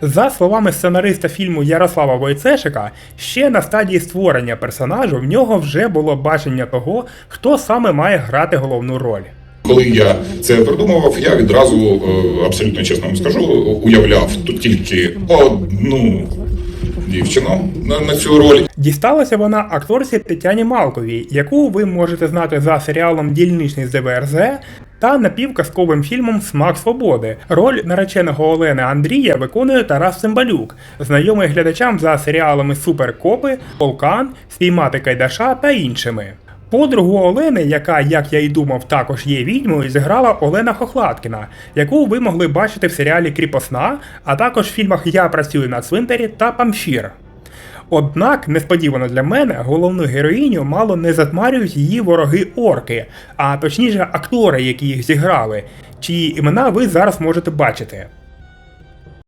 За словами сценариста фільму Ярослава Войцешика, ще на стадії створення персонажу в нього вже було бачення того, хто саме має грати головну роль. Коли я це придумував, я відразу е, абсолютно чесно вам скажу, уявляв тут тільки одну дівчину на, на цю роль. Дісталася вона акторці Тетяні Малковій, яку ви можете знати за серіалом Дільничний з ДВРЗ та напівказковим фільмом Смак свободи. Роль нареченого Олени Андрія виконує Тарас Цимбалюк, знайомий глядачам за серіалами Суперкопи, Полкан, Спіймати Кайдаша та іншими. Подругу Олени, яка, як я й думав, також є відьмою, зіграла Олена Хохлаткіна, яку ви могли бачити в серіалі Кріпосна, а також в фільмах Я працюю на цвинтарі та Памфір. Однак, несподівано для мене, головну героїню мало не затмарюють її вороги орки, а точніше актори, які їх зіграли, чиї імена ви зараз можете бачити.